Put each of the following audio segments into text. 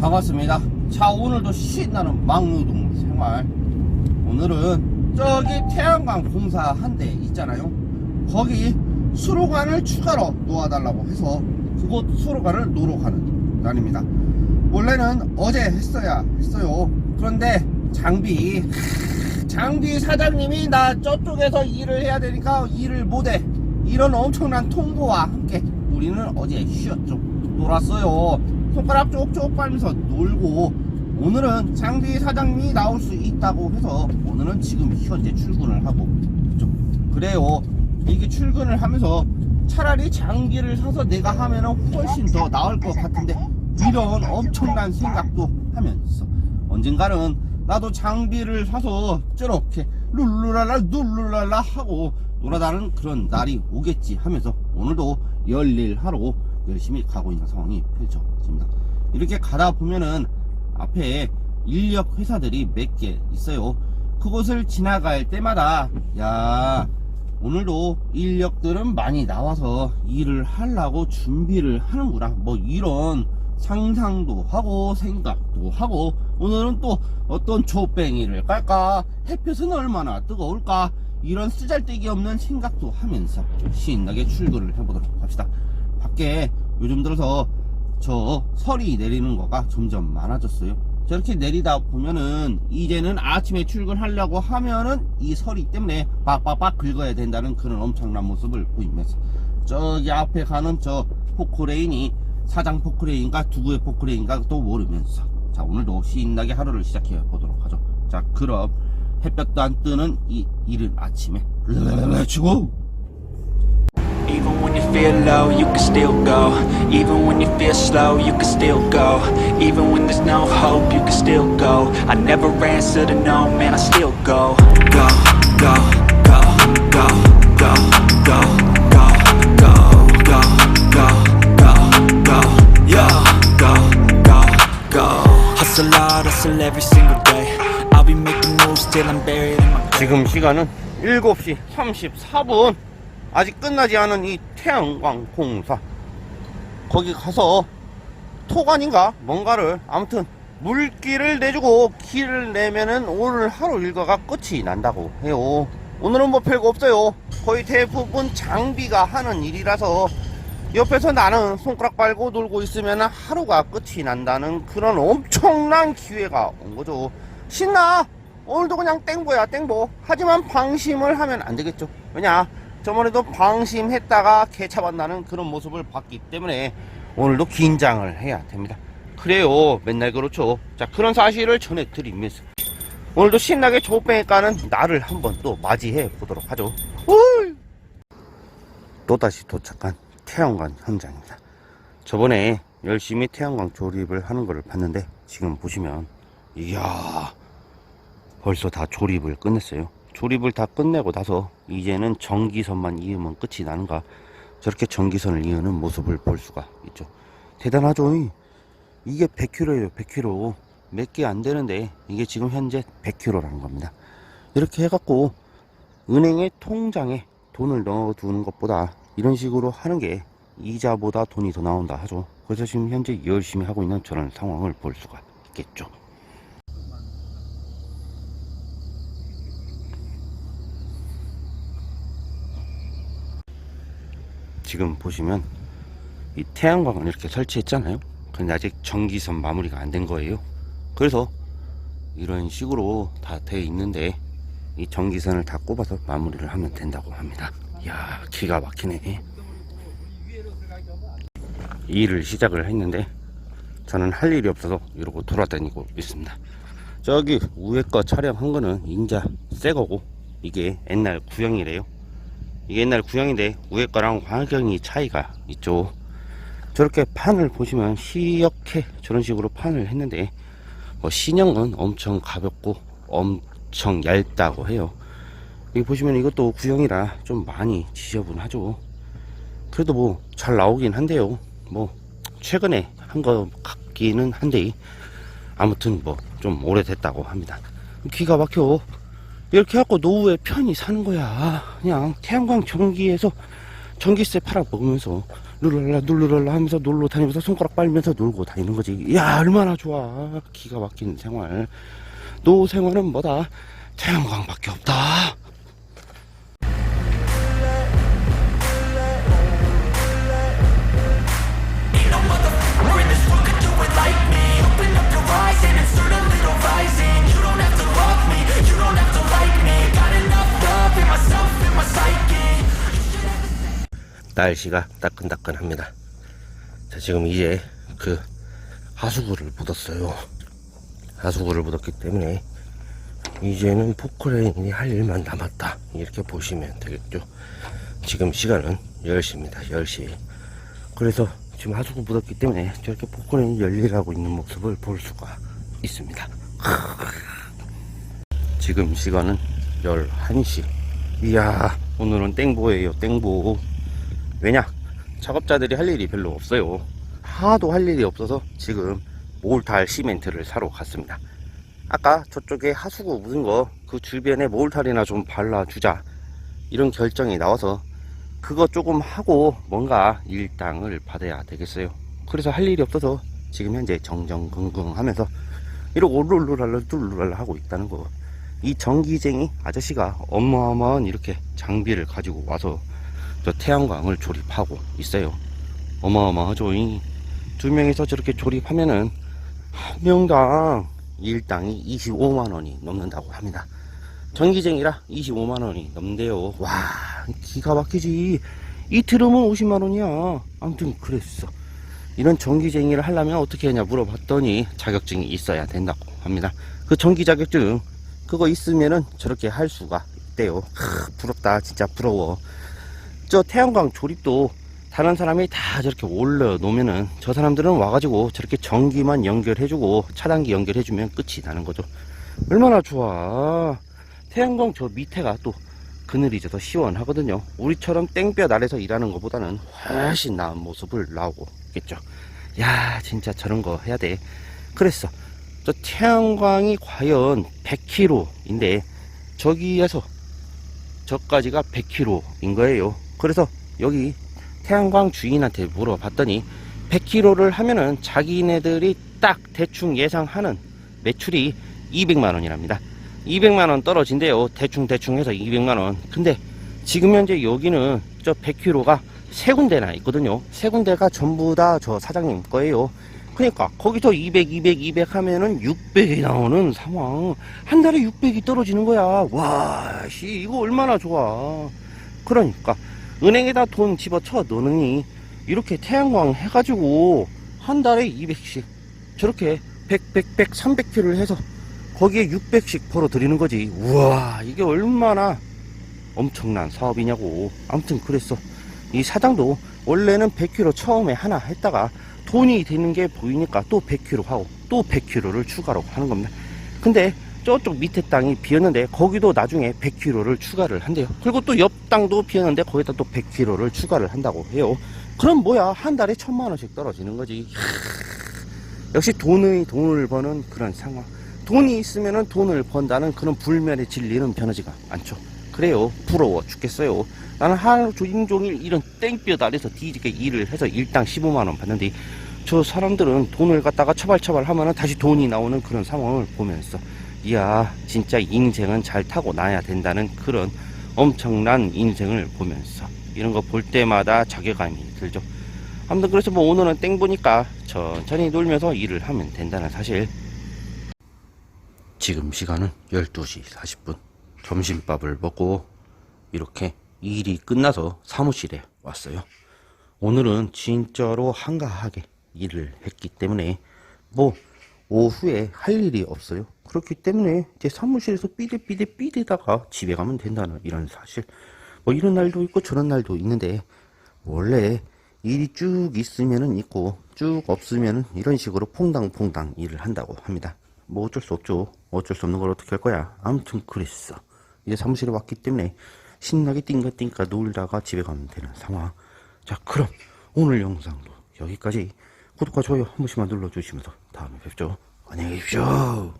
반갑습니다. 자, 오늘도 신나는 막노동 생활. 오늘은 저기 태양광 공사 한 대 있잖아요. 거기 수로관을 추가로 놓아달라고 해서 그곳 수로관을 놓으러 가는 날입니다. 원래는 어제 했어야 했어요. 그런데 장비, 장비 사장님이 나 저쪽에서 일을 해야 되니까 일을 못해. 이런 엄청난 통보와 함께 우리는 어제 쉬었죠. 놀았어요. 손가락 쪽쪽 빨면서 놀고 오늘은 장비 사장님이 나올 수 있다고 해서 오늘은 지금 현재 출근을 하고 있죠. 그래요. 이게 출근을 하면서 차라리 장비를 사서 내가 하면은 훨씬 더 나을 것 같은데 이런 엄청난 생각도 하면서 언젠가는 나도 장비를 사서 저렇게 룰루랄라 룰루랄라 하고 놀아다는 그런 날이 오겠지 하면서 오늘도 열일하러 열심히 가고 있는 상황이 펼쳐집니다. 이렇게 가다 보면은 앞에 인력 회사들이 몇 개 있어요. 그곳을 지나갈 때마다 야 오늘도 인력들은 많이 나와서 일을 하려고 준비를 하는구나. 뭐 이런 상상도 하고 생각도 하고 오늘은 또 어떤 조뱅이를 깔까 햇볕은 얼마나 뜨거울까 이런 쓰잘데기 없는 생각도 하면서 신나게 출근을 해보도록 합시다. 밖에 요즘 들어서 저 설이 내리는 거가 점점 많아졌어요. 저렇게 내리다 보면은 이제는 아침에 출근하려고 하면은 이 설이 때문에 빡빡빡 긁어야 된다는 그런 엄청난 모습을 보이면서 저기 앞에 가는 저 포크레인이 사장 포크레인가 두구의 포크레인가 또 모르면서 자 오늘도 신나게 하루를 시작해 보도록 하죠. 자 그럼 햇볕도 안 뜨는 이 이른 아침에 렛츠고 Even when you feel low, you can still go. Even when you feel slow, you can still go. Even when there's no hope, you can still go. I never answer to no, man, I still go. Go, go, go, go, go, go, go, go, go, go, go, go, yeah, go, go, go. Hustle hard, hustle every single day. I'll be making moves till I'm buried in my 지금 시간은 7시 34분 아직 끝나지 않은 이 태양광 공사. 거기 가서 토관인가? 뭔가를 아무튼 물기를 내주고 기를 내면은 오늘 하루 일과가 끝이 난다고 해요. 오늘은 뭐 별거 없어요. 거의 대부분 장비가 하는 일이라서 옆에서 나는 손가락 빨고 놀고 있으면 하루가 끝이 난다는 그런 엄청난 기회가 온 거죠. 신나! 오늘도 그냥 땡보야 땡보. 하지만 방심을 하면 안 되겠죠. 왜냐 저번에도 방심했다가 개차반다는 그런 모습을 봤기 때문에 오늘도 긴장을 해야 됩니다. 그래요. 맨날 그렇죠. 자 그런 사실을 전해드리면서 오늘도 신나게 조뱅이 까는 나를 한번 또 맞이해 보도록 하죠. 우! 또다시 도착한 태양광 현장입니다. 저번에 열심히 태양광 조립을 하는 것을 봤는데 지금 보시면 이야 벌써 다 조립을 끝냈어요. 조립을 다 끝내고 나서 이제는 전기선만 이으면 끝이 나는가 저렇게 전기선을 이으는 모습을 볼 수가 있죠. 대단하죠. 이게 100kg예요. 100kg. 몇 개 안 되는데 이게 지금 현재 100kg라는 겁니다. 이렇게 해갖고 은행의 통장에 돈을 넣어두는 것보다 이런 식으로 하는 게 이자보다 돈이 더 나온다 하죠. 그래서 지금 현재 열심히 하고 있는 저런 상황을 볼 수가 있겠죠. 지금 보시면 이 태양광을 이렇게 설치했잖아요. 근데 아직 전기선 마무리가 안 된 거예요. 그래서 이런 식으로 다 돼 있는데 이 전기선을 다 꼽아서 마무리를 하면 된다고 합니다. 이야 기가 막히네. 일을 시작을 했는데 저는 할 일이 없어서 이러고 돌아다니고 있습니다. 저기 위에 거 촬영한 거는 인자 새 거고 이게 옛날 구형이래요. 이게 옛날 구형인데 위에 거랑 환경이 차이가 있죠. 저렇게 판을 보시면 시역해 저런 식으로 판을 했는데 뭐 신형은 엄청 가볍고 엄청 얇다고 해요. 여기 보시면 이것도 구형이라 좀 많이 지저분하죠. 그래도 뭐 잘 나오긴 한데요. 뭐 최근에 한 거 같기는 한데 아무튼 뭐 좀 오래됐다고 합니다. 기가 막혀. 이렇게 해갖고 노후에 편히 사는 거야. 그냥 태양광 전기에서 전기세 팔아 먹으면서 룰랄라 룰루랄라 하면서 놀러 다니면서 손가락 빨면서 놀고 다니는 거지. 야 얼마나 좋아. 기가 막힌 생활. 노 생활은 뭐다? 태양광밖에 없다 날씨가 따끈따끈합니다. 자, 지금 이제 그 하수구를 묻었어요. 하수구를 묻었기 때문에 이제는 포크레인이 할 일만 남았다. 이렇게 보시면 되겠죠. 지금 시간은 10시입니다. 10시. 그래서 지금 하수구 묻었기 때문에 저렇게 포크레인이 열일하고 있는 모습을 볼 수가 있습니다. 지금 시간은 11시. 이야, 오늘은 땡보예요, 땡보. 왜냐? 작업자들이 할 일이 별로 없어요. 하도 할 일이 없어서 지금 몰탈 시멘트를 사러 갔습니다. 아까 저쪽에 하수구 묻은 거 그 주변에 몰탈이나 좀 발라주자 이런 결정이 나와서 그거 조금 하고 뭔가 일당을 받아야 되겠어요. 그래서 할 일이 없어서 지금 현재 정정긍긍 하면서 이러고 룰루랄라 룰루랄라 하고 있다는 거. 이 전기쟁이 아저씨가 어마어마한 이렇게 장비를 가지고 와서 저 태양광을 조립하고 있어요. 어마어마하죠. 이두 명이서 저렇게 조립하면은 한 명당 일당이 25만 원이 넘는다고 합니다. 전기쟁이라 25만 원이 넘는데요. 와, 기가 막히지. 이틀이면 50만 원이야. 아무튼 그랬어. 이런 전기쟁이를 하려면 어떻게 하냐 물어봤더니 자격증이 있어야 된다고 합니다. 그 전기 자격증 그거 있으면은 저렇게 할 수가 있대요. 크, 부럽다. 진짜 부러워. 저 태양광 조립도 다른 사람이 다 저렇게 올려 놓으면은 저 사람들은 와가지고 저렇게 전기만 연결해주고 차단기 연결해주면 끝이 나는 거죠. 얼마나 좋아. 태양광 저 밑에가 또 그늘이 져서 시원하거든요. 우리처럼 땡볕 아래서 일하는 것보다는 훨씬 나은 모습을 나오고 있겠죠. 야, 진짜 저런 거 해야 돼. 그랬어. 저 태양광이 과연 100km인데 저기에서 저까지가 100km인 거예요. 그래서 여기 태양광 주인한테 물어봤더니 100km를 하면은 자기네들이 딱 대충 예상하는 매출이 200만 원이랍니다. 200만 원 떨어진대요. 대충 대충 해서 200만 원. 근데 지금 현재 여기는 저 100km가 세 군데나 있거든요. 세 군데가 전부 다 저 사장님 거예요. 그러니까 거기서 200, 200, 200 하면은 600이 나오는 상황. 한 달에 600이 떨어지는 거야. 와, 씨 이거 얼마나 좋아. 그러니까 은행에다 돈 집어쳐 넣으니 이렇게 태양광 해가지고 한 달에 200씩 저렇게 100, 100, 100, 300kg를 해서 거기에 600씩 벌어 드리는 거지. 우와, 이게 얼마나 엄청난 사업이냐고. 아무튼 그랬어. 이 사장도 원래는 100kg 처음에 하나 했다가 돈이 되는 게 보이니까 또 100kg 하고 또 100kg를 추가로 하는 겁니다. 근데 저쪽 밑에 땅이 비었는데 거기도 나중에 100kg를 추가를 한대요. 그리고 또 옆 땅도 비었는데 거기다 또 100kg를 추가를 한다고 해요. 그럼 뭐야 한 달에 천만 원씩 떨어지는 거지. 역시 돈의 돈을 버는 그런 상황. 돈이 있으면은 돈을 번다는 그런 불멸의 진리는 변하지가 않죠. 그래요. 부러워 죽겠어요. 나는 하루 종일 이런 땡볕 아래서 뒤지게 일을 해서 일당 15만원 받는데 저 사람들은 돈을 갖다가 처발처발 하면은 다시 돈이 나오는 그런 상황을 보면서 이야 진짜 인생은 잘 타고 나야 된다는 그런 엄청난 인생을 보면서 이런 거 볼 때마다 자괴감이 들죠. 아무튼 그래서 뭐 오늘은 땡 보니까 천천히 놀면서 일을 하면 된다는 사실. 지금 시간은 12시 40분. 점심밥을 먹고 이렇게 일이 끝나서 사무실에 왔어요. 오늘은 진짜로 한가하게 일을 했기 때문에 뭐 오후에 할 일이 없어요 그렇기 때문에 제 사무실에서 삐디삐디 삐디다가 집에 가면 된다는 이런 사실 뭐 이런 날도 있고 저런 날도 있는데 원래 일이 쭉 있으면은 있고 쭉 없으면은 이런 식으로 퐁당퐁당 일을 한다고 합니다. 뭐 어쩔 수 없죠. 어쩔 수 없는 걸 어떻게 할 거야. 아무튼 그랬어. 이제 사무실에 왔기 때문에 신나게 띵가띵가 놀다가 집에 가면 되는 상황. 자, 그럼 오늘 영상도 여기까지 구독과 좋아요 한 번씩만 눌러주시면서 다음에 뵙죠. 안녕히 계십시오.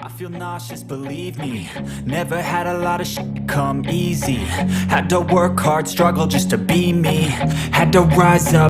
I feel nauseous, believe me. Never had a lot of shit come easy. Had to work hard, struggle just to be me. Had to rise up.